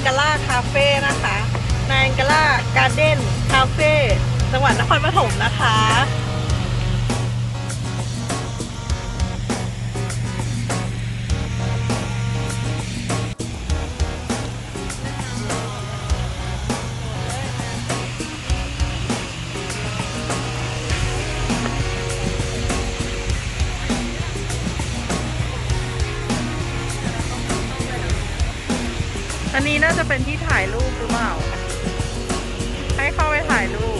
งกาล่าคาเฟ่นะคะนายกาล่าการ์เด้นคาเฟ่จังหวัดนครปฐมนะคะ อันนี้น่าจะเป็นที่ถ่ายรูปหรือเปล่า ให้เข้าไปถ่ายรูป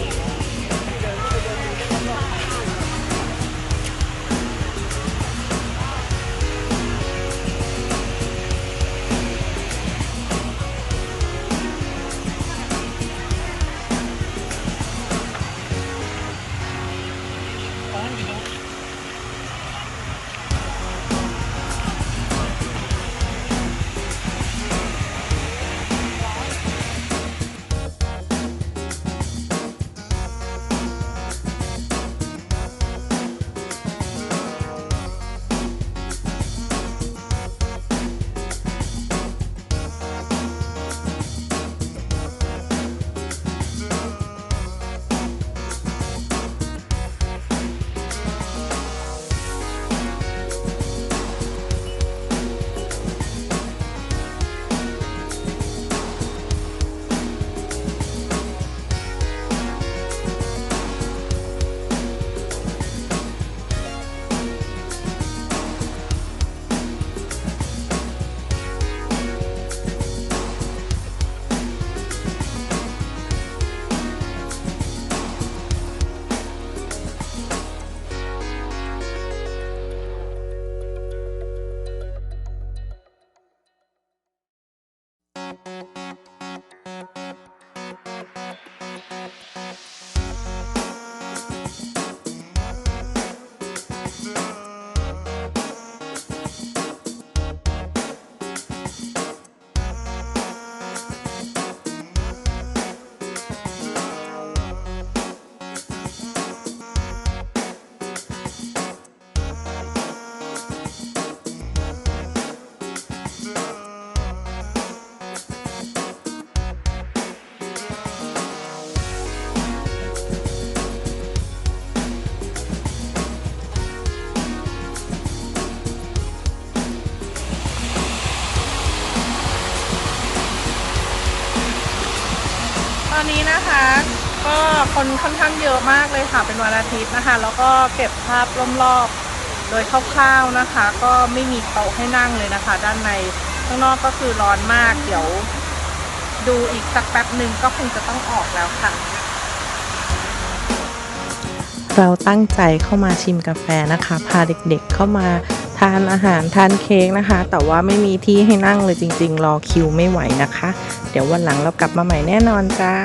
อนนี้นะคะ ก็คนค่อนข้างเยอะมากเลยค่ะ เป็นวันอาทิตย์นะคะ แล้วก็เก็บภาพรอบๆโดยคร่าวๆนะคะ ก็ไม่มีโต๊ะให้นั่งเลยนะคะ ด้านในข้างนอกก็คือร้อนมาก เดี๋ยว ดูอีกสักแป๊บหนึ่งก็คงจะต้องออกแล้วค่ะ เราตั้งใจเข้ามาชิมกาแฟนะคะ พาเด็กๆเข้ามา ทานอาหารทานเค้กนะคะ แต่ว่าไม่มีที่ให้นั่งเลยจริง ๆ รอคิวไม่ไหวนะคะ เดี๋ยววันหลังเรากลับมาใหม่แน่นอนจ้า